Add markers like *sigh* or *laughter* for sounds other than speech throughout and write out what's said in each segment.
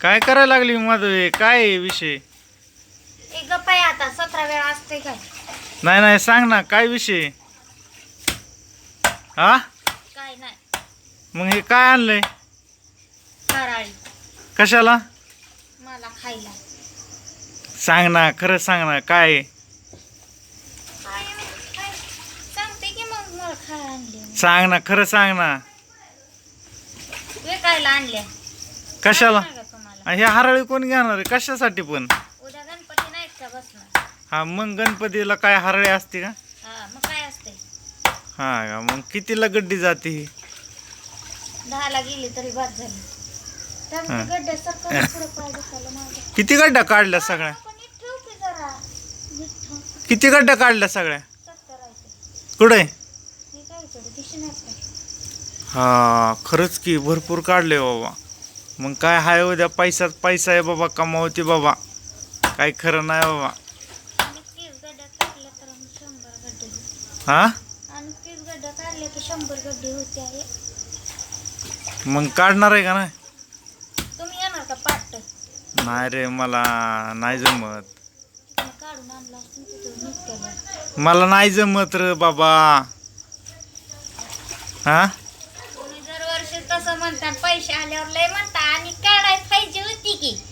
काय करायला लागली माधवी? काय आहे विषय? एक गप्प आहे आता सतरा वेळा असते काय? नाही नाही सांग ना काय विषय? हा? काय नाही. मग हे काय आणलंय? फराळी. कशाला? मला खायला. सांग ना खरं सांग ना काय आहे? काय काय? सांगते की मग मला खायला आणले सांग ना खरं सांग ना. विकायला कशाला? हे हरळी कोण घेणार आहे? कशासाठी पण? उद्या गणपती नाहीत का बसणार. हा मग गणपतीला काय हरळी असते का? हा मग काय असते? हा का मग कितीला गड्डी जाते ही? दहाला गेली तरी बाद झाली. त्यामुळे गड्ड्या सरकार पुढे पाय दुखायला माझ्या किती गड्ड्या काढल्या सगळ्या? पण नीट ठेव की जरा. नीट ठेव किती गड्ड्या काढल्या सगळ्या? कुठे हे काय इकडे दिशी नाही का? हा खरंच की भरपूर काढले बाबा. मग काय हाय उद्या पैसाच पैसा आहे बाबा कमावते बाबा. काय खरं नाही बाबा. हा? मग काढणार आहे का नाही? नाही रे मला नाही जमत. मला नाही जमत रे बाबा. हा? दरवर्षी तसं म्हणता पैसे आल्यावर लय म्हणता आणि काढाय पाहिजे होती की.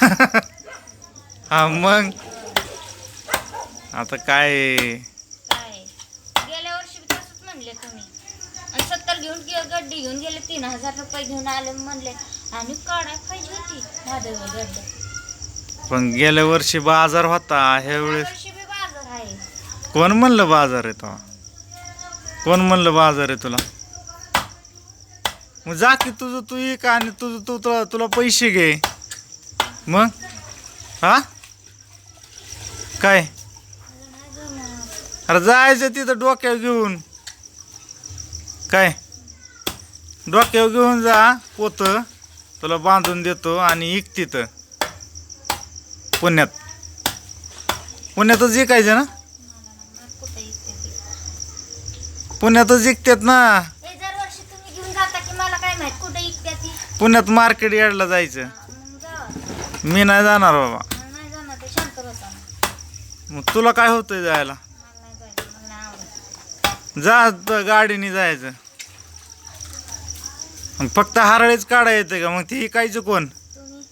*laughs* हा मग? आता काय? काय? गेल्या वर्षी बी तसंच म्हणले तुम्ही. आणि सत्तर घेऊन गे- गड्डी घेऊन गेले तीन हजार रुपये घेऊन आले म्हणले आणि काढाय पाहिजे होती माधव गड्डे. पण गेल्या वर्षी बाजार होता ह्या या वेळेस वर्षी बी बाजार आहे. कोण म्हणलं बाजार आहे तो? कोण म्हणलं बाजार आहे तुला? मग जा की तुझं तू एक आणि तुझं तू तुला तुला पैसे घे. मग? हा? काय? अरे जायचं तिथं डोक्यावर घेऊन. काय? डोक्यावर घेऊन जा पोत. तुला बांधून देतो आणि इक तिथं. पुण्यात. पुण्यातच इकायचं ना? पुण्यातच इकतात ना हे दरवर्षी तुम्ही घेऊन जाता की मला काय माहीत कुठं इकत्या ती पुण्यात मार्केट यार्डला जायचं. मी नाही जाणार बाबा. मला नाही जाणार ते शांत बसा मग तुला काय होतंय जायला? मला नाही जायचं मला नाही आवडत जा त- गाडीने जायचं. मग फक्त हरळीच काढा येते का? मग ती इकायचं कोण? तुम्ही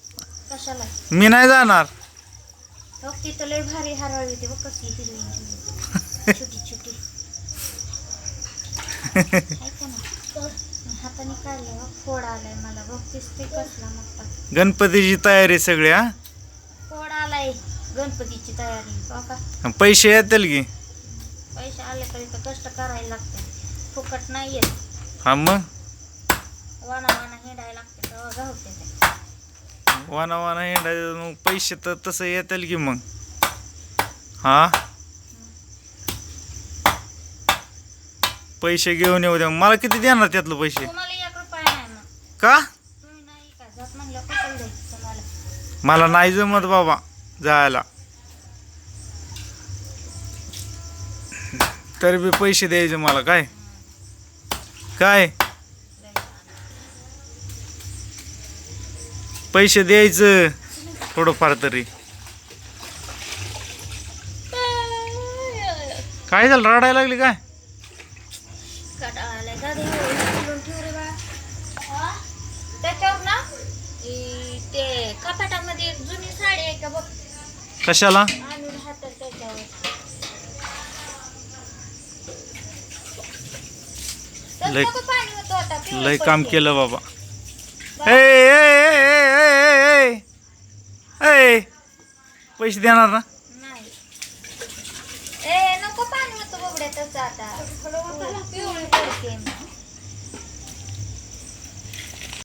कशाला मी नाही जाणार. बघ तिथं लय भारी हरवली होती बघ कसली हिरवी हिरवी. छोटी छोटी ऐका ना हाताने काढले फोड आलाय मला कसला मोठा. गणपतीची तयारी सगळी हा? फोड आलाय गणपतीची तयारी पैसे येतील की? पैसे आले तरी तर कष्ट करायला लागते फुकट नाही येत. हा मग? वाना वाना हिंडायला लागते तेव्हा गावते ते. वाना वाना हिंडायचं मग पैसे तर तसं येतील की मग? हा? पैसे घेऊन येऊ द्या. मला किती देणार त्यातलं पैसे? तुम्हाला एक रुपया नाही मग. का? तुम्ही नाही का? जात म्हणलं कसं द्यायचं तुम्हाला. मला नाही जमत बाबा जायला. तरी बी पैसे द्यायचे मला काय? काय? पैसे द्यायचं. थोडंफार तरी. काय झालं रडायला लागली काय? कटाळाला दादा बोलून ठेव रे बाळा त्याच्यावर ना ई, ते कपाटामध्ये एक जुनी साडी आहे का बघ कशाला? आणून राहतात त्याच्यावर तर लय- नको पाणी होतं आता पिवळं लय काम. केलं बाबा. बा- ए ए, ए, ए, ए, ए, ए, ए. पैसे देणार ना? नाही ए